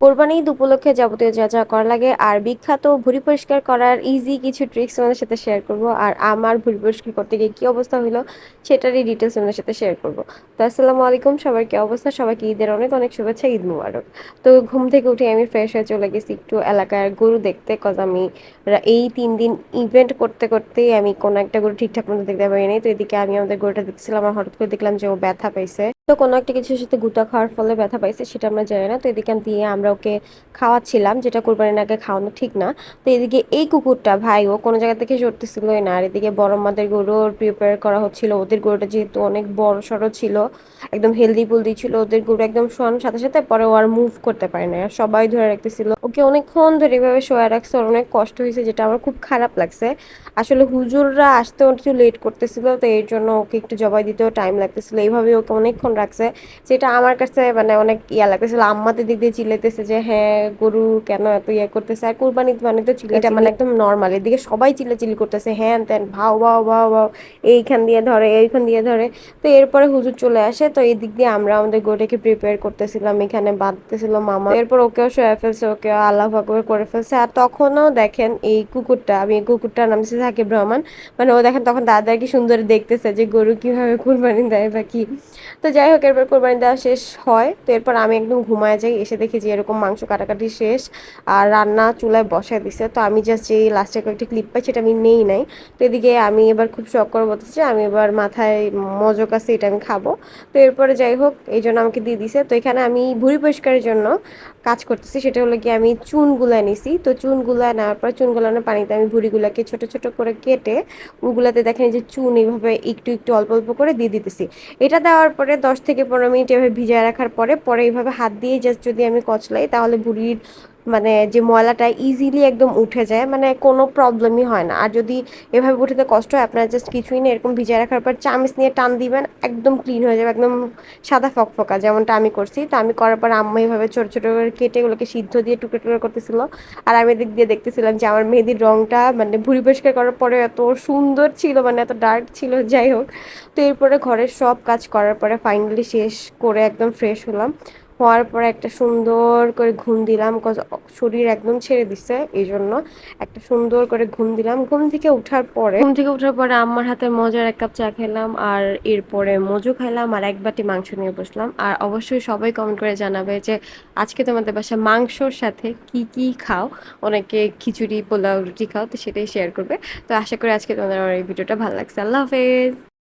কোরবানি ঈদ উপলক্ষে যাবতীয় যা যা করা লাগে আর বিখ্যাত ভুঁড়ি পরিষ্কার করার ইজি কিছু ট্রিক্স তোমাদের সাথে শেয়ার করব আর আমার ভুঁড়ি পরিষ্কার করতে গিয়ে কী অবস্থা হলো সেটারই ডিটেলস তোমাদের সাথে শেয়ার করব। তো আসসালামু আলাইকুম, সবার কি অবস্থা? সবাইকে ঈদের অনেক অনেক শুভেচ্ছা, ঈদ মুবারক। তো ঘুম থেকে উঠে আমি ফ্রেশ হয়ে চলে গেছি একটু এলাকার গরু দেখতে কজ আমি এই তিন দিন ইভেন্ট করতে করতেই আমি কোনো একটা গরু ঠিকঠাক মতো দেখতে পারিনি তো এদিকে আমি আমাদের গরুটা দেখছিলাম আর হঠাৎ করে দেখলাম যে ও ব্যথা পাইছে। তো কোনো একটা কিছুর সাথে গুতা খাওয়ার ফলে ব্যথা পাইছে, সেটা আমরা জানি না। তো এদিকে দিয়ে আমরা ওকে খাওয়াচ্ছিলাম, যেটা কোরবানির আগে খাওয়ানো ঠিক না। তো এদিকে এই কুকুরটা, ভাই, ও কোনো জায়গা থেকে সরতেছিলই না। আর এদিকে বড় মাদের গরুর প্রিপেয়ার করা হচ্ছিল। ওদের গরুটা যেহেতু অনেক বড় সড়ো ছিল, একদম হেলদি পুলদি ছিল, ওদের গরু একদম শোয়ানোর সাথে সাথে পরে ও আর মুভ করতে পারে না আর সবাই ধরে রাখতেছিল। ওকে অনেকক্ষণ ধরে এভাবে শোয়া রাখছে, ওর অনেক কষ্ট হয়েছে, যেটা আমার খুব খারাপ লাগছে। আসলে হুজুররা আসতে একটু লেট করতেছিল, তো এর জন্য ওকে একটু জবাই দিতেও টাইম লাগতেছিল। এইভাবে ওকে অনেকক্ষণ রাখছে যেটা আমার কাছে মানে অনেক ইয়া লাগতেছিল। আম্মাদের দিক দিয়ে চিল্লাইতেছে যে হ্যাঁ গরু কেন এত ইয়া করতেছে? আর কুরবানি মানে তো চিল্লা এটা মানে একদম নর্মাল এদিকে সবাই চিল্লাচিল্লি করতেছে হ্যান ত্যান ভাও ভাও ভাও ভাও এইখান দিয়ে ধরে এইখান দিয়ে ধরে। তো এরপরে হুজুর চলে আসে তো এই দিক দিয়ে আমরা আমাদের গরুটাকে প্রিপেয়ার করতেছিলাম এখানে বাঁধতেছিল মামা। এরপর ওকেও শুয়ে ফেলছে ওকে আল্লাহ আকবর করে ফেলছে। আর তখনও দেখেন এই কুকুরটা আমি এই কুকুরটার নাম দিচ্ছি সাকিব রহমান। মানে ও দেখেন তখন দাদা কি সুন্দর দেখতেছে যে গরু কীভাবে কুরবানি দেয় বা কি। তো যাই হোক, এরপর কোরবানি দেওয়া শেষ হয়। তো এরপর আমি একদম ঘুমায় যাই, এসে দেখি যে এরকম মাংস কাটাকাটি শেষ আর রান্না চুলায় বসায় দিছে। তো আমি জাস্ট যে লাস্টে কয়েকটা ক্লিপ পাই, সেটা আমি নেই নাই। তো এদিকে আমি এবার খুব শখ করে বলতেছি, আমি এবার মাথায় মজক আছে, এটা আমি খাব। তো এরপরে যাই হোক, এই জন্য আমাকে দিয়ে দিছে। তো এখানে আমি ভুঁড়ি পরিষ্কারের জন্য কাজ করতেছি, সেটা হলো কি আমি চুনগুলা নিছি। তো চুনগুলা নেওয়ার পর চুনগুলানোর পানিতে আমি ভুঁড়িগুলাকে ছোট ছোট করে কেটে ওগুলাতে দেখেন যে চুন এইভাবে একটু একটু, অল্প অল্প করে দিয়ে দিতেছি। এটা দেওয়ার পরে দশ থেকে পনেরো মিনিট এভাবে ভিজায় রাখার পরে পরে এইভাবে হাত দিয়ে জাস্ট যদি আমি কচলাই, তাহলে ভুঁড়ির মানে যে ময়লাটা ইজিলি একদম উঠে যায় মানে কোনো প্রবলেমই হয় না। আর যদি এভাবে উঠতে কষ্ট হয়, আপনারা জাস্ট কিছুই না, এরকম ভিজায় রাখার পর চামিচ নিয়ে টান দিবেন, একদম ক্লিন হয়ে যাবে, একদম সাদা ফকফকা, যেমনটা আমি করছি। তো আমি করার পর আম্মা এইভাবে ছোটো ছোটো করে কেটে এগুলোকে সিদ্ধ দিয়ে টুকরো টুকরো করতেছিল। আর আমি এদিক দিয়ে দেখতেছিলাম যে আমার মেহেদির রংটা মানে ভুঁড়ি পরিষ্কার করার পরে এত সুন্দর ছিল মানে এত ডার্ক ছিল, যাই হোক। তো এরপরে ঘরের সব কাজ করার পরে ফাইনালি শেষ করে একদম ফ্রেশ হলাম। হওয়ার পরে একটা সুন্দর করে ঘুম দিলাম শরীর একদম ছেড়ে দিছে এই জন্য একটা সুন্দর করে ঘুম দিলাম। ঘুম থেকে ওঠার পরে, ঘুম থেকে ওঠার পরে আম্মার হাতের মজার এক কাপ চা খেলাম আর এরপরে মজু খাইলাম আর এক বাটি মাংস নিয়ে বসলাম। আর অবশ্যই সবাই কমেন্ট করে জানাবে যে, আজকে তোমাদের বাসায় মাংসর সাথে কি কি খাও? অনেকে খিচুড়ি, পোলাও, রুটি খাও, তো সেটাই শেয়ার করবে। তো আশা করি আজকে তোমাদের আমার এই ভিডিওটা ভালো লাগছে। আল্লাহ হাফেজ।